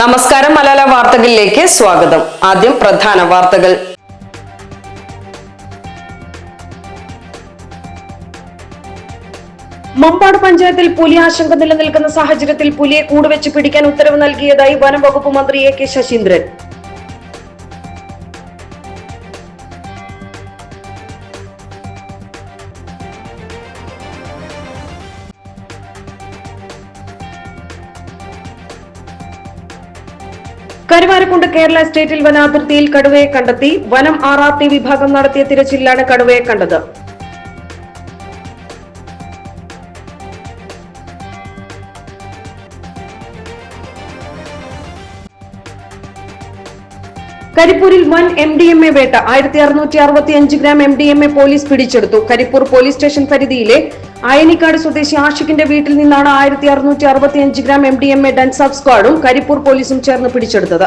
നമസ്കാരം മലയാള വാർത്തകളിലേക്ക് സ്വാഗതം. ആദ്യം പ്രധാന വാർത്തകൾ. മമ്പാട് പഞ്ചായത്തിൽ പുലി ആശങ്ക നിലനിൽക്കുന്ന സാഹചര്യത്തിൽ പുലിയെ കൂടുവെച്ച് പിടിക്കാൻ ഉത്തരവ് നൽകിയതായി വനം വകുപ്പ് മന്ത്രി എ കെ ശശീന്ദ്രൻ. കരുവാരക്കുണ്ട് കേരള സ്റ്റേറ്റിൽ വനാതിർത്തിയിൽ കടുവയെ കണ്ടെത്തി വനം ആർ ആർ ടി വിഭാഗം നടത്തിയ തിരച്ചിലാണ് കടുവയെ കണ്ടത്. കരിപ്പൂരിൽ വൻ എം ഡി എം എ വേട്ട. ആയിരത്തി അറുന്നൂറ്റി അറുപത്തി അഞ്ച് gram M D M A police പിടിച്ചെടുത്തു. കരിപ്പൂർ പോലീസ് സ്റ്റേഷൻ പരിധിയിലെ അയനിക്കാട് സ്വദേശി ആഷിഖിന്റെ വീട്ടിൽ നിന്നാണ് ആയിരത്തി അറുന്നൂറ്റി അറുപത്തി അഞ്ച് gram M D M A ഡൻസാബ് സ്ക്വാഡും കരിപ്പൂർ പോലീസും ചേർന്ന് പിടിച്ചെടുത്തത്.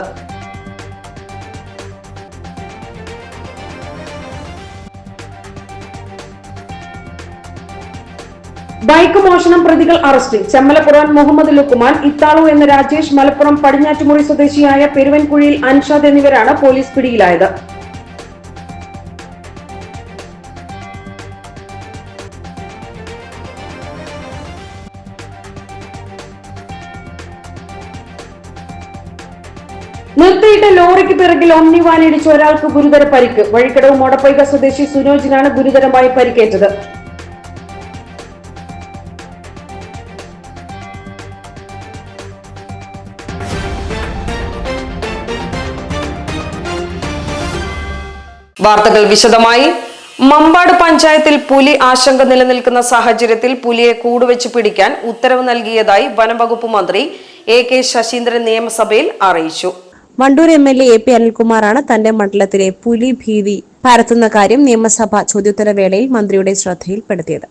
ബൈക്ക് മോഷണം പ്രതികൾ അറസ്റ്റിൽ ചെമ്മലപ്പുറം മുഹമ്മദ് ലുക്കുമാൻ ഇത്താളു എന്ന രാജേഷ് മലപ്പുറം പടിഞ്ഞാറ്റുമുറി സ്വദേശിയായ പെരുവൻകുഴിയിൽ അൻഷാദ് എന്നിവരാണ് പോലീസ് പിടിയിലായത്. നിർത്തിയിട്ട ലോറിക്ക് പിറകിൽ ഒമ്നി വാനിടിച്ച് ഒരാൾക്ക് ഗുരുതര പരിക്ക്. വഴിക്കടവ് മോടപ്പൈക സ്വദേശി സുനോജിനാണ് ഗുരുതരമായി പരിക്കേറ്റത്. വാർത്തകൾ വിശദമായി. മമ്പാട് പഞ്ചായത്തിൽ പുലി ആശങ്ക നിലനിൽക്കുന്ന സാഹചര്യത്തിൽ പുലിയെ കൂടുവെച്ച് പിടിക്കാൻ ഉത്തരവ് നൽകിയതായി വനംവകുപ്പ് മന്ത്രി എ കെ ശശീന്ദ്രൻ നിയമസഭയിൽ അറിയിച്ചു. Wandoor M L A A P അനിൽകുമാറാണ് തന്റെ മണ്ഡലത്തിലെ പുലി ഭീതി പരത്തുന്ന കാര്യം നിയമസഭാ ചോദ്യോത്തരവേളയിൽ മന്ത്രിയുടെ ശ്രദ്ധയിൽപ്പെടുത്തിയത്.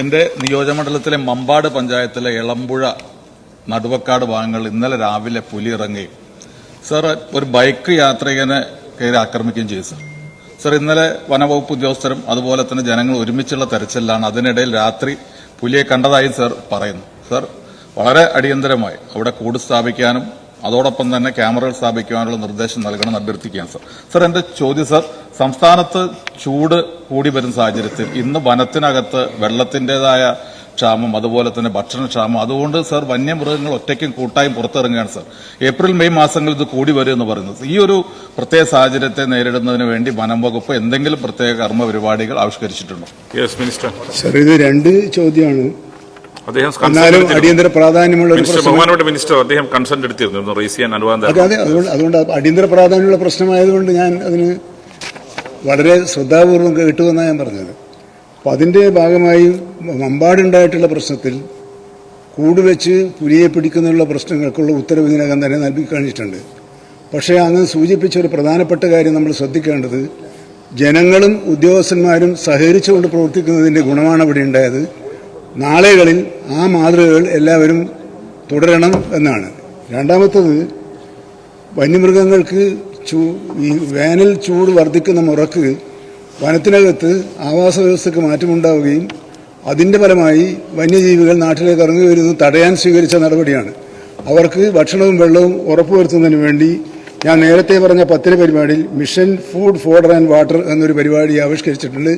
എന്റെ നിയോജകമണ്ഡലത്തിലെ മമ്പാട് പഞ്ചായത്തിലെ ഇളമ്പുഴ നടുവക്കാട് ഭാഗങ്ങളിൽ ഇന്നലെ രാവിലെ പുലി ഇറങ്ങി. സർ ഒരു ബൈക്ക് യാത്രികനെ കയറി ആക്രമിക്കുകയും ചെയ്തു സർ. സർ ഇന്നലെ വനവകുപ്പ് ഉദ്യോഗസ്ഥരും അതുപോലെ തന്നെ ജനങ്ങൾ ഒരുമിച്ചുള്ള തെരച്ചിലാണ്. അതിനിടയിൽ രാത്രി പുലിയെ കണ്ടതായി സർ പറയുന്നു. സർ വളരെ അടിയന്തരമായി അവിടെ കൂട് സ്ഥാപിക്കാനും അതോടൊപ്പം തന്നെ ക്യാമറകൾ സ്ഥാപിക്കുവാനുള്ള നിർദ്ദേശം നൽകണം അഭ്യർത്ഥിക്കുകയാണ് സർ. സർ എന്റെ ചോദ്യം സർ സംസ്ഥാനത്ത് ചൂട് കൂടി വരുന്ന സാഹചര്യത്തിൽ ഇന്ന് വനത്തിനകത്ത് വെള്ളത്തിന്റേതായ ക്ഷാമം അതുപോലെ തന്നെ ഭക്ഷണക്ഷാമം അതുകൊണ്ട് സർ വന്യമൃഗങ്ങൾ ഒറ്റയ്ക്കും കൂട്ടായും പുറത്തിറങ്ങുകയാണ് സർ. ഏപ്രിൽ മെയ് മാസങ്ങളിൽ ഇത് കൂടി വരും എന്ന് പറയുന്നത് ഈ ഒരു പ്രത്യേക സാഹചര്യത്തെ നേരിടുന്നതിന് വേണ്ടി വനം വകുപ്പ് എന്തെങ്കിലും പ്രത്യേക കർമ്മ പരിപാടികൾ ആവിഷ്കരിച്ചിട്ടുണ്ടോ? യെസ് മിനിസ്റ്റർ സർ ഇത് രണ്ട് ചോദ്യമാണ്. അദ്ദേഹം എന്നാലും അടിയന്തര പ്രാധാന്യമുള്ള ഒരു ബഹുമാനപ്പെട്ട മിനിസ്റ്റർ അദ്ദേഹം കൺസെന്റ് എടുത്തിരുന്നു. ഒന്ന് റേസ് ചെയ്യാൻ അനുവാദം അതെ അതെ. അതുകൊണ്ട് അതുകൊണ്ട് അത് അടിയന്തര പ്രാധാന്യമുള്ള പ്രശ്നമായതുകൊണ്ട് ഞാൻ അതിന് വളരെ ശ്രദ്ധാപൂർവം കേട്ടുവെന്നാണ് ഞാൻ പറഞ്ഞത്. അപ്പം അതിന്റെ ഭാഗമായി മമ്പാടുണ്ടായിട്ടുള്ള പ്രശ്നത്തിൽ കൂടുവെച്ച് പുലിയെ പിടിക്കുന്നുള്ള പ്രശ്നങ്ങൾക്കുള്ള ഉത്തരവ് ഇതിനകം തന്നെ നൽകി കഴിഞ്ഞിട്ടുണ്ട്. പക്ഷേ അങ്ങ് സൂചിപ്പിച്ച ഒരു പ്രധാനപ്പെട്ട കാര്യം നമ്മൾ ശ്രദ്ധിക്കേണ്ടത് ജനങ്ങളും ഉദ്യോഗസ്ഥന്മാരും സഹകരിച്ചുകൊണ്ട് പ്രവർത്തിക്കുന്നതിന്റെ ഗുണമാണ് ഇവിടെ ഉണ്ടായത്. നാളെകളിൽ ആ മാതൃകകൾ എല്ലാവരും തുടരണം എന്നാണ്. രണ്ടാമത്തത് വന്യമൃഗങ്ങൾക്ക് ചൂ ഈ വേനൽ ചൂട് വർദ്ധിക്കുന്ന മുറക്ക് വനത്തിനകത്ത് ആവാസ വ്യവസ്ഥയ്ക്ക് മാറ്റമുണ്ടാവുകയും അതിന്റെ ഫലമായി വന്യജീവികൾ നാട്ടിലേക്ക് ഇറങ്ങി വരുന്നത് തടയാൻ സ്വീകരിച്ച നടപടിയാണ്. അവർക്ക് ഭക്ഷണവും വെള്ളവും ഉറപ്പുവരുത്തുന്നതിന് വേണ്ടി ഞാൻ നേരത്തെ പറഞ്ഞ പത്തിന് പരിപാടിയിൽ mission food fodder and water എന്നൊരു പരിപാടി ആവിഷ്കരിച്ചിട്ടുണ്ട്.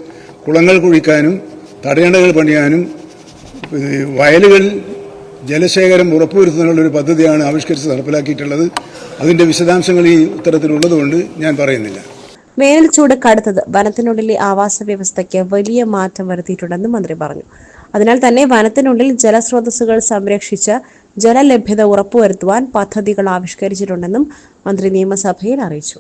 കുളങ്ങൾ കുഴിക്കാനും തടയണകൾ പണിയാനും വയലുകളിൽ ജലശേഖരം ഉറപ്പുവരുത്തുന്നതിനുള്ള ഒരു പദ്ധതിയാണ് ആവിഷ്കരിച്ച് നടപ്പിലാക്കിയിട്ടുള്ളത്. അതിന്റെ വിശദാംശങ്ങൾ ഈ ഉത്തരത്തിലുള്ളതുകൊണ്ട് ഞാൻ പറയുന്നില്ല. വേനൽ ചൂട് കടുത്തത് വനത്തിനുള്ളിലെ ആവാസ വ്യവസ്ഥയ്ക്ക് വലിയ മാറ്റം വരുത്തിയിട്ടുണ്ടെന്ന് മന്ത്രി പറഞ്ഞു. അതിനാൽ തന്നെ വനത്തിനുള്ളിൽ ജലസ്രോതസ്സുകൾ സംരക്ഷിച്ച് ജലലഭ്യത ഉറപ്പുവരുത്തുവാൻ പദ്ധതികൾ ആവിഷ്കരിച്ചിട്ടുണ്ടെന്നും മന്ത്രി നിയമസഭയിൽ അറിയിച്ചു.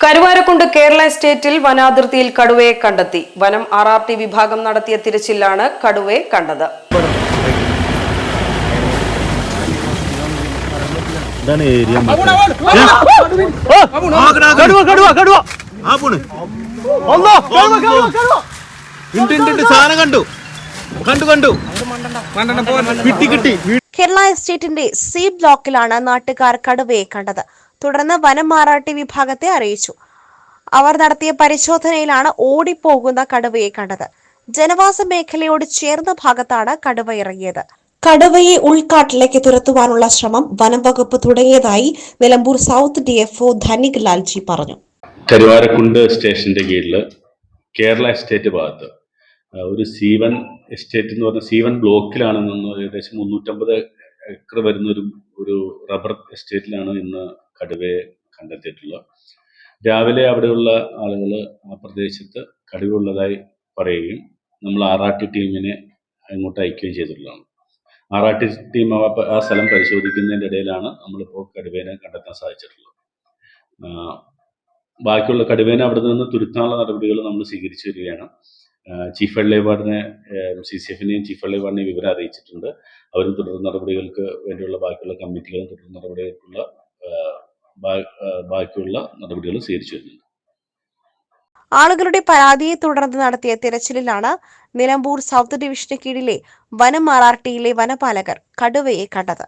കരുവാരക്കുണ്ട് കേരള എസ്റ്റേറ്റിൽ വനാതിർത്തിയിൽ കടുവയെ കണ്ടെത്തി. വനം ആർ ആർ ടി വിഭാഗം നടത്തിയ തിരച്ചിലാണ് കടുവയെ കണ്ടത്. സാധനം കണ്ടു. കണ്ടു കണ്ടു. കിട്ടി കിട്ടി. കേരള എസ്റ്റേറ്റിന്റെ സി ബ്ലോക്കിലാണ് നാട്ടുകാർ കടുവയെ കണ്ടത്. തുടർന്ന് വനം മാറാട്ടി വിഭാഗത്തെ അറിയിച്ചു. അവർ നടത്തിയ പരിശോധനയിലാണ് ഓടിപ്പോകുന്ന കടുവയെ കണ്ടത്. ജനവാസ മേഖലയോട് ചേർന്ന ഭാഗത്താണ് കടുവ ഇറങ്ങിയത്. കടുവയെ ഉൾക്കാട്ടിലേക്ക് തുരത്തുവാനുള്ള ശ്രമം വനം വകുപ്പ് തുടങ്ങിയതായി നിലമ്പൂർ സൗത്ത് ഡിഎഫ്ഒ ധനിക് ലാൽജി പറഞ്ഞു. കരുവാരക്കുണ്ട് സ്റ്റേഷന്റെ കീഴിൽ കേരള എസ്റ്റേറ്റ് ഭാഗത്ത്. ഒരു സീവൻ എസ്റ്റേറ്റ് എന്ന് പറഞ്ഞ സീവൻ ബ്ലോക്കിലാണ് നിന്ന് ഏകദേശം മുന്നൂറ്റമ്പത് ഏക്കർ വരുന്ന ഒരു ഒരു റബ്ബർ എസ്റ്റേറ്റിലാണ് ഇന്ന് കടുവയെ കണ്ടെത്തിയിട്ടുള്ളത് രാവിലെ അവിടെയുള്ള ആളുകൾ ആ പ്രദേശത്ത് കടുവയുള്ളതായി പറയുകയും നമ്മൾ ആറാട്ടി ടീമിനെ അങ്ങോട്ട് അയക്കുകയും ചെയ്തിട്ടുള്ളതാണ്. ആറാട്ടി ടീം ആ സ്ഥലം പരിശോധിക്കുന്നതിന്റെ ഇടയിലാണ് നമ്മളിപ്പോൾ കടുവേനെ കണ്ടെത്താൻ സാധിച്ചിട്ടുള്ളത്. ബാക്കിയുള്ള കടുവേനെ അവിടെ നിന്ന് തുരുത്താനുള്ള നടപടികൾ നമ്മൾ സ്വീകരിച്ചു വരികയാണ്. ചീഫ് ലൈഫ് വാർഡിനെ സി സി എഫിനെയും ചീഫ് വൈൽഡ് ലൈഫ് വാർഡിനെയും വിവരം അറിയിച്ചിട്ടുണ്ട്. അവരും തുടർ നടപടികൾക്ക് വേണ്ടിയുള്ള ബാക്കിയുള്ള കമ്മിറ്റികളും തുടർ നടപടികൾക്കുള്ള ബാക്കിയുള്ള നടപടികൾ സ്വീകരിച്ചു വരുന്നുണ്ട് ആളുകളുടെ പരാതിയെ തുടർന്ന് നടത്തിയ തിരച്ചിലിലാണ് നിലമ്പൂർ സൗത്ത് ഡിവിഷന് കീഴിലെ വനം വനപാലകർ കടുവയെ കണ്ടത്.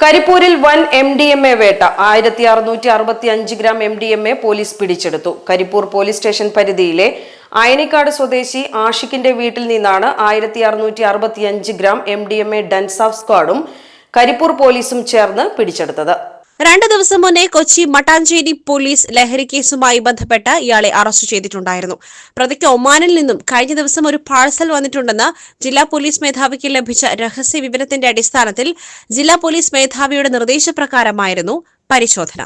കരിപ്പൂരിൽ വൻ എം ഡി എം എ വേട്ട. ആയിരത്തി അറുന്നൂറ്റി അറുപത്തി അഞ്ച് gram M D M A police പിടിച്ചെടുത്തു. കരിപ്പൂർ പോലീസ് സ്റ്റേഷൻ പരിധിയിലെ അയനിക്കാട് സ്വദേശി ആഷിഖിന്റെ വീട്ടിൽ നിന്നാണ് ആയിരത്തി അറുന്നൂറ്റി അറുപത്തി അഞ്ച് gram M D M A DANSAF സ്ക്വാഡും കരിപ്പൂർ പോലീസും ചേർന്ന് പിടിച്ചെടുത്തത്. രണ്ടു ദിവസം മുന്നേ കൊച്ചി മട്ടാഞ്ചേരി പോലീസ് ലഹരി കേസുമായി ബന്ധപ്പെട്ട് ഇയാളെ അറസ്റ്റ് ചെയ്തിട്ടുണ്ടായിരുന്നു. പ്രതിക്ക് ഒമാനിൽ നിന്നും കഴിഞ്ഞ ദിവസം ഒരു പാഴ്സൽ വന്നിട്ടുണ്ടെന്ന് ജില്ലാ പോലീസ് മേധാവിക്ക് ലഭിച്ച രഹസ്യ വിവരത്തിന്റെ അടിസ്ഥാനത്തിൽ ജില്ലാ പോലീസ് മേധാവിയുടെ നിർദ്ദേശപ്രകാരമായിരുന്നു പരിശോധന.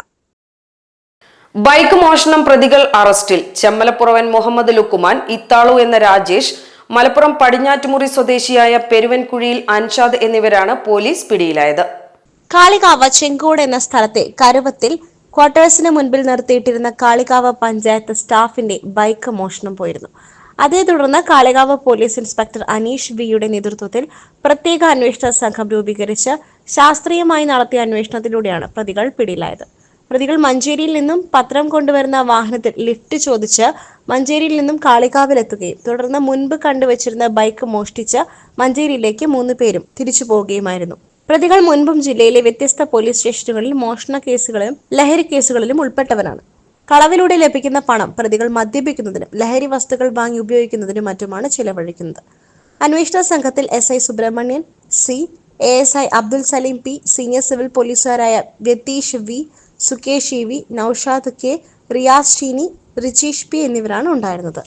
ബൈക്ക് മോഷണം പ്രതികൾ അറസ്റ്റിൽ. ചെമ്മലപ്പുറവൻ മുഹമ്മദ് ലുക്കുമാൻ ഇത്താളു എന്ന രാജേഷ് മലപ്പുറം പടിഞ്ഞാറ്റുമുറി സ്വദേശിയായ പെരുവൻകുഴിയിൽ അൻഷാദ് എന്നിവരാണ് പോലീസ് പിടിയിലായത്. കാളികാവ് ചെങ്കോട് എന്ന സ്ഥലത്തെ കരുവത്തിൽ ക്വാർട്ടേഴ്സിന് മുൻപിൽ നിർത്തിയിട്ടിരുന്ന കാളികാവ് പഞ്ചായത്ത് സ്റ്റാഫിന്റെ ബൈക്ക് മോഷണം പോയിരുന്നു. അതേ തുടർന്ന് കാളികാവ് പോലീസ് ഇൻസ്പെക്ടർ അനീഷ് വിയുടെ നേതൃത്വത്തിൽ പ്രത്യേക അന്വേഷണ സംഘം രൂപീകരിച്ച് ശാസ്ത്രീയമായി നടത്തിയ അന്വേഷണത്തിലൂടെയാണ് പ്രതികൾ പിടിയിലായത്. പ്രതികൾ മഞ്ചേരിയിൽ നിന്നും പത്രം കൊണ്ടുവരുന്ന വാഹനത്തിൽ ലിഫ്റ്റ് ചോദിച്ച് മഞ്ചേരിയിൽ നിന്നും കാളികാവിലെത്തുകയും തുടർന്ന് മുൻപ് കണ്ടുവച്ചിരുന്ന ബൈക്ക് മോഷ്ടിച്ച് മഞ്ചേരിയിലേക്ക് മൂന്ന് പേരും തിരിച്ചു പോവുകയുമായിരുന്നു പ്രതികൾ മുൻപും ജില്ലയിലെ വ്യത്യസ്ത പോലീസ് സ്റ്റേഷനുകളിൽ മോഷണ കേസുകളിലും ലഹരി കേസുകളിലും ഉൾപ്പെട്ടവരാണ് കളവിലൂടെ ലഭിക്കുന്ന പണം പ്രതികൾ മദ്യപിക്കുന്നതിനും ലഹരി വസ്തുക്കൾ വാങ്ങി ഉപയോഗിക്കുന്നതിനും മറ്റുമാണ് ചിലവഴിക്കുന്നത്. അന്വേഷണ സംഘത്തിൽ S I Subrahmanian C A S I Abdul Saleem P senior civil പോലീസുകാരായ Vyatheesh V Sukesh E V Noushad K Riyas Sheeni Rijeesh P എന്നിവരാണ് ഉണ്ടായിരുന്നത്.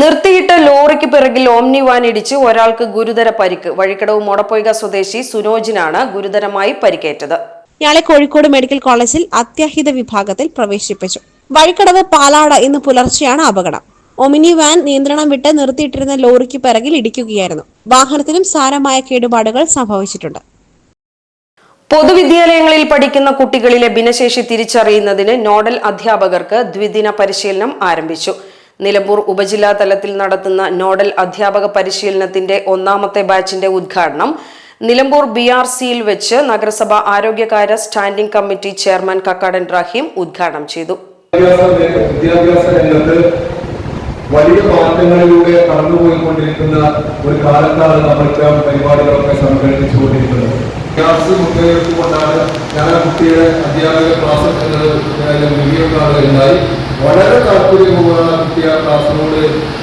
നിർത്തിയിട്ട ലോറിക്ക് പിറകിൽ ഓംനി വാൻ ഇടിച്ച് ഒരാൾക്ക് ഗുരുതര പരിക്ക്. വഴിക്കടവ് മൊടപ്പൊയ്ക സ്വദേശി സുനോജിനാണ് ഗുരുതരമായി പരിക്കേറ്റത്. ഇയാളെ കോഴിക്കോട് മെഡിക്കൽ കോളേജിൽ അത്യാഹിത വിഭാഗത്തിൽ പ്രവേശിപ്പിച്ചു. വഴിക്കടവ് പാലാട ഇന്ന് പുലർച്ചെയാണ് അപകടം. ഒമിനി വാൻ നിയന്ത്രണം വിട്ട് നിർത്തിയിട്ടിരുന്ന ലോറിക്ക് പിറകിൽ ഇടിക്കുകയായിരുന്നു. വാഹനത്തിനും സാരമായ കേടുപാടുകൾ സംഭവിച്ചിട്ടുണ്ട്. പൊതുവിദ്യാലയങ്ങളിൽ പഠിക്കുന്ന കുട്ടികളിലെ ഭിന്നശേഷി തിരിച്ചറിയുന്നതിന് നോഡൽ അധ്യാപകർക്ക് ദ്വിദിന പരിശീലനം ആരംഭിച്ചു. നിലമ്പൂർ ഉപജില്ലാ തലത്തിൽ നടത്തുന്ന നോഡൽ അധ്യാപക പരിശീലനത്തിന്റെ ഒന്നാമത്തെ ബാച്ചിന്റെ ഉദ്ഘാടനം നിലമ്പൂർ ബി ആർ സിയിൽ വെച്ച് നഗരസഭ ആരോഗ്യകാര്യ standing committee chairman Kakkadan Raheem ഉദ്ഘാടനം ചെയ്തു. വിദ്യാഭ്യാസ രംഗത്ത് വലിയ മാറ്റങ്ങളിലൂടെ കടന്നുപോയിക്കൊണ്ടിരിക്കുന്ന ഒരു കാലത്താണ് നമ്മൾ ഇത്തരം പരിപാടികളൊക്കെ സംഘടിപ്പിച്ചുകൊണ്ടിരിക്കുന്നത്. ക്ലാസ് ഞാൻ ആ കുട്ടിയുടെ അധ്യാപക ക്ലാസ് എന്നത് വീഡിയോ കാണുകയുണ്ടായി വളരെ താല്പര്യപൂർവമാണ് വിദ്യാഭ്യാസങ്ങളോട്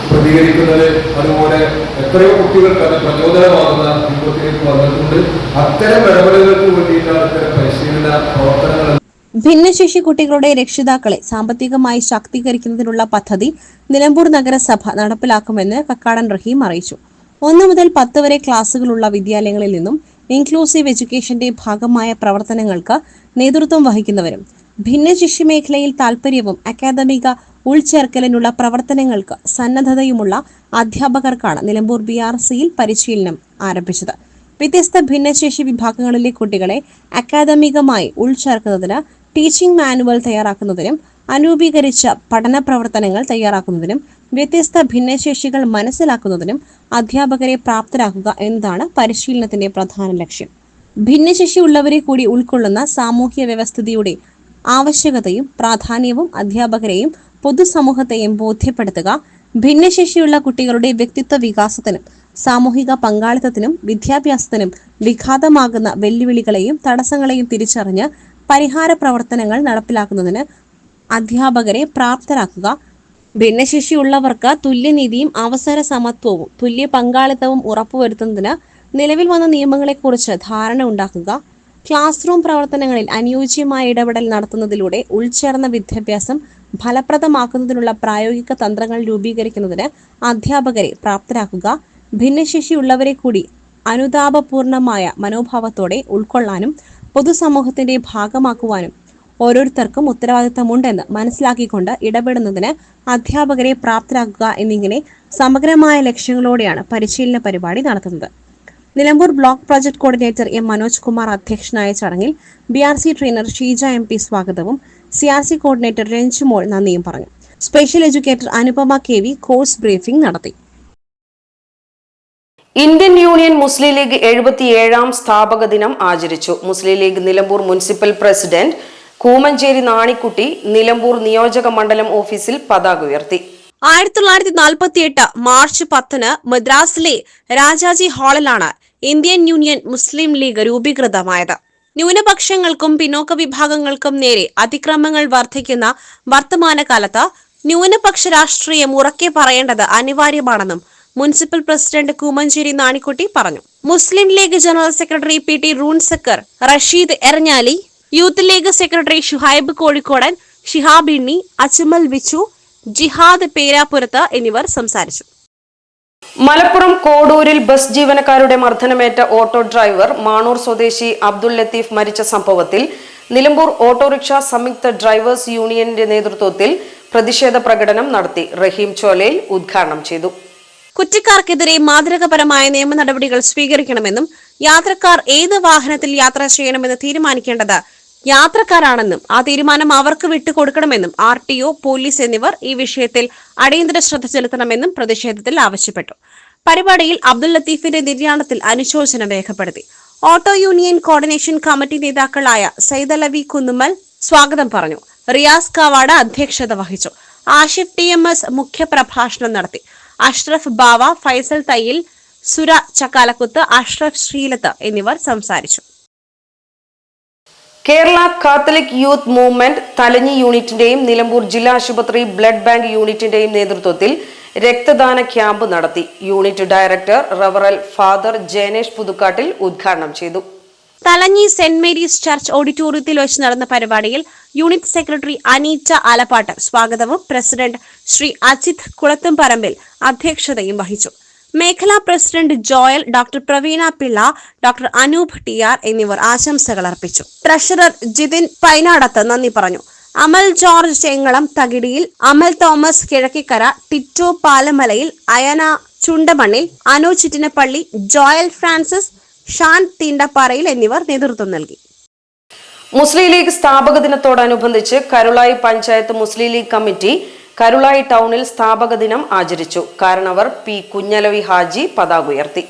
പ്രതികരിക്കുന്നത്. അതുപോലെ എത്രയോ കുട്ടികൾക്ക് അത് പ്രചോദനമാകുന്ന രൂപത്തിലേക്ക് വന്നിട്ടുണ്ട്. അത്തരം ഇടപെടലുകൾക്ക് വേണ്ടിയിട്ടാണ് ഇത്തരം പരിശീലന പ്രവർത്തനങ്ങൾ ഭിന്നശേഷി കുട്ടികളുടെ രക്ഷിതാക്കളെ സാമ്പത്തികമായി ശാക്തീകരിക്കുന്നതിനുള്ള പദ്ധതി നിലമ്പൂർ നഗരസഭ നടപ്പിലാക്കുമെന്ന് കക്കാടൻ റഹീം അറിയിച്ചു. ഒന്ന് മുതൽ പത്ത് വരെ ക്ലാസ്സുകളുള്ള വിദ്യാലയങ്ങളിൽ നിന്നും ഇൻക്ലൂസീവ് എഡ്യൂക്കേഷന്റെ ഭാഗമായ പ്രവർത്തനങ്ങൾക്ക് നേതൃത്വം വഹിക്കുന്നവരും ഭിന്നശേഷി മേഖലയിൽ താൽപ്പര്യവും അക്കാദമിക ഉൾച്ചേർക്കലിനുള്ള പ്രവർത്തനങ്ങൾക്ക് സന്നദ്ധതയുമുള്ള അധ്യാപകർക്കാണ് നിലമ്പൂർ ബി ആർ സിയിൽ പരിശീലനം ആരംഭിച്ചത്. വ്യത്യസ്ത ഭിന്നശേഷി വിഭാഗങ്ങളിലെ കുട്ടികളെ അക്കാദമികമായി ഉൾച്ചേർക്കുന്നതിന് ടീച്ചിംഗ് മാനുവൽ തയ്യാറാക്കുന്നതിനും അനൂപീകരിച്ച പഠന പ്രവർത്തനങ്ങൾ തയ്യാറാക്കുന്നതിനും വ്യത്യസ്ത ഭിന്നശേഷികൾ മനസ്സിലാക്കുന്നതിനും അധ്യാപകരെ പ്രാപ്തരാക്കുക എന്നതാണ് പരിശീലനത്തിന്റെ പ്രധാന ലക്ഷ്യം. ഭിന്നശേഷി ഉള്ളവരെ കൂടി ഉൾക്കൊള്ളുന്ന സാമൂഹ്യ വ്യവസ്ഥിതിയുടെ ആവശ്യകതയും പ്രാധാന്യവും അധ്യാപകരെയും പൊതുസമൂഹത്തെയും ബോധ്യപ്പെടുത്തുക ഭിന്നശേഷിയുള്ള കുട്ടികളുടെ വ്യക്തിത്വ വികാസത്തിനും സാമൂഹിക പങ്കാളിത്തത്തിനും വിദ്യാഭ്യാസത്തിനും വിഘാതമാകുന്ന വെല്ലുവിളികളെയും തടസ്സങ്ങളെയും തിരിച്ചറിഞ്ഞ് പരിഹാര പ്രവർത്തനങ്ങൾ നടപ്പിലാക്കുന്നതിന് അധ്യാപകരെ പ്രാപ്തരാക്കുക. ഭിന്നശേഷിയുള്ളവർക്ക് തുല്യനീതിയും അവസര സമത്വവും തുല്യ പങ്കാളിത്തവും ഉറപ്പുവരുത്തുന്നതിന് നിലവിൽ വന്ന നിയമങ്ങളെക്കുറിച്ച് ധാരണ ഉണ്ടാക്കുക. ക്ലാസ് റൂം പ്രവർത്തനങ്ങളിൽ അനുയോജ്യമായ ഇടപെടൽ നടത്തുന്നതിലൂടെ ഉൾച്ചേർന്ന വിദ്യാഭ്യാസം ഫലപ്രദമാക്കുന്നതിനുള്ള പ്രായോഗിക തന്ത്രങ്ങൾ രൂപീകരിക്കുന്നതിന് അധ്യാപകരെ പ്രാപ്തരാക്കുക ഭിന്നശേഷിയുള്ളവരെ കൂടി അനുതാപപൂർണമായ മനോഭാവത്തോടെ ഉൾക്കൊള്ളാനും പൊതുസമൂഹത്തിന്റെ ഭാഗമാക്കുവാനും ഓരോരുത്തർക്കും ഉത്തരവാദിത്തമുണ്ടെന്ന് മനസ്സിലാക്കിക്കൊണ്ട് ഇടപെടുന്നതിന് അധ്യാപകരെ പ്രാപ്തരാക്കുക എന്നിങ്ങനെ സമഗ്രമായ ലക്ഷ്യങ്ങളോടെയാണ് പരിശീലന പരിപാടി നടത്തുന്നത്. Nilambur block project coordinator M Manoj Kumar അധ്യക്ഷനായ ചടങ്ങിൽ B R C trainer Sheeja M P സ്വാഗതവും C R C coordinator Ranjumol നന്ദിയും പറഞ്ഞു. Special educator Anupama K V course briefing നടത്തി. ഇന്ത്യൻ യൂണിയൻ മുസ്ലിം ലീഗ് എഴുപത്തിയേഴാം സ്ഥാപക ദിനം ആചരിച്ചു. Muslim League Nilambur municipal president Koomancheri Nanikutty Nilambur നിയോജക മണ്ഡലം ഓഫീസിൽ പതാക ഉയർത്തി. ആയിരത്തി തൊള്ളായിരത്തി നാൽപ്പത്തി എട്ട് മാർച്ച് പത്തിന് മദ്രാസിലെ രാജാജി ഹാളിലാണ് ഇന്ത്യൻ യൂണിയൻ മുസ്ലിം ലീഗ് രൂപീകൃതമായത്. ന്യൂനപക്ഷങ്ങൾക്കും പിന്നോക്ക വിഭാഗങ്ങൾക്കും നേരെ അതിക്രമങ്ങൾ വർദ്ധിക്കുന്ന വർത്തമാന കാലത്ത് ന്യൂനപക്ഷ രാഷ്ട്രീയം ഉറക്കെ പറയേണ്ടത് അനിവാര്യമാണെന്നും മുനിസിപ്പൽ പ്രസിഡന്റ് കൂമഞ്ചേരി നാണിക്കുട്ടി പറഞ്ഞു. Muslim League general secretary P T റൂൺസക്കർ Rasheed Eranjali youth League secretary Shuhaib Kozhikodan Shihab ഇണ്ണി വിച്ചു ജിഹാദ് പേരാപുരത്ത് എന്നിവർ സംസാരിച്ചു. മലപ്പുറം കോഡൂരിൽ ബസ് ജീവനക്കാരുടെ മർദ്ദനമേറ്റ ഓട്ടോ ഡ്രൈവർ മാണൂർ സ്വദേശി അബ്ദുൽ ലത്തീഫ് മരിച്ച സംഭവത്തിൽ നിലമ്പൂർ ഓട്ടോറിക്ഷ സംയുക്ത ഡ്രൈവേഴ്സ് യൂണിയന്റെ നേതൃത്വത്തിൽ പ്രതിഷേധ പ്രകടനം നടത്തി റഹീം ചോലയിൽ ഉദ്ഘാടനം ചെയ്തു. കുറ്റക്കാർക്കെതിരെ മാതൃകപരമായ നിയമ നടപടികൾ സ്വീകരിക്കണമെന്നും യാത്രക്കാർ ഏത് വാഹനത്തിൽ യാത്ര ചെയ്യണമെന്ന് തീരുമാനിക്കേണ്ടത് യാത്രക്കാരാണെന്നും ആ തീരുമാനം അവർക്ക് വിട്ടുകൊടുക്കണമെന്നും ആർ ടി ഒ പോലീസ് എന്നിവർ ഈ വിഷയത്തിൽ അടിയന്തര ശ്രദ്ധ ചെലുത്തണമെന്നും പ്രതിഷേധത്തിൽ ആവശ്യപ്പെട്ടു. പരിപാടിയിൽ അബ്ദുൽ ലത്തീഫിന്റെ നിര്യാണത്തിൽ അനുശോചനം രേഖപ്പെടുത്തി. ഓട്ടോ യൂണിയൻ കോർഡിനേഷൻ കമ്മിറ്റി നേതാക്കളായ സൈദലവി കുന്നുമൽ സ്വാഗതം പറഞ്ഞു. റിയാസ് കവാഡ അധ്യക്ഷത വഹിച്ചു. ആഷിഫ് ടി എം എസ് മുഖ്യപ്രഭാഷണം നടത്തി. അഷ്റഫ് ബാവ ഫൈസൽ തയ്യിൽ സുര ചക്കാലക്കുത്ത് അഷ്റഫ് ശ്രീലത്ത് എന്നിവർ സംസാരിച്ചു. Kerala Catholic Youth Movement Thalanji യൂണിറ്റിന്റെയും Nilambur ജില്ലാ ആശുപത്രി ബ്ലഡ് ബാങ്ക് യൂണിറ്റിന്റെയും നേതൃത്വത്തിൽ രക്തദാന ക്യാമ്പ് നടത്തി. യൂണിറ്റ് ഡയറക്ടർ റവറൽ ഫാദർ ജയനേഷ് പുതുക്കാട്ടിൽ ഉദ്ഘാടനം ചെയ്തു. തലഞ്ഞി സെന്റ് മേരീസ് ചർച്ച് ഓഡിറ്റോറിയത്തിൽ വെച്ച് നടന്ന പരിപാടിയിൽ യൂണിറ്റ് സെക്രട്ടറി അനീറ്റ ആലപ്പാട്ട് സ്വാഗതവും പ്രസിഡന്റ് ശ്രീ അജിത് കുളത്തുംപറമ്പിൽ അധ്യക്ഷതയും വഹിച്ചു. മേഖലാ president Joel doctor Praveena Pillai doctor Anoop T R എന്നിവർ ആശംസകൾ അർപ്പിച്ചു. ട്രഷറർ ജിതിൻ പൈനാടത്ത് നന്ദി പറഞ്ഞു. Amal George Chengalam Thakidiyil Amal Thomas Kizhakkikkara Tito Palamalayil Ayana Chundamannil Anu Chittinappally Joel Francis Shan Theendapparayil എന്നിവർ നേതൃത്വം നൽകി. മുസ്ലിം ലീഗ് സ്ഥാപക ദിനത്തോടനുബന്ധിച്ച് Karulai panchayat Muslim League committee Karulai ടൗണിൽ സ്ഥാപക ദിനം ആചരിച്ചു. കാരണവർ പി കുഞ്ഞലവി ഹാജി പതാക ഉയർത്തി.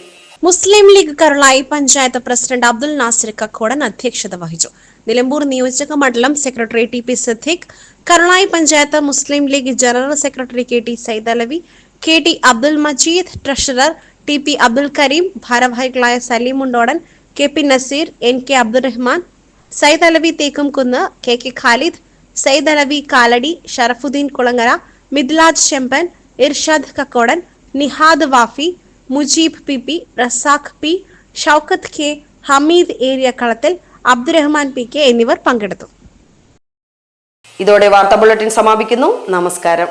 Muslim League Karulai panchayat president Abdul Nasir Kakkodan അധ്യക്ഷത വഹിച്ചു. നിലമ്പൂർ നിയോജക മണ്ഡലം secretary T P Siddique Karulai panchayat Muslim League general secretary K T Saidalavi K T Abdul Majeed treasurer T P Abdul Kareem ഭാരവാഹികളായ Saleem Mundodan K P Naseer N K Abdurahman Said Alavi Thekkumkunnu K K Khalid Sayyid Alavi Kalady Sharafudheen Kulangara Midlaj Chemban Irshad Kakkodan Nihad Wafi Mujeeb P P Razak P Shoukath K Hameed area Kalathil Abdurahman P K എന്നിവർ പങ്കെടുത്തു. ഇതോടെ വാർത്താ bulletin സമാപിക്കുന്നു. നമസ്കാരം.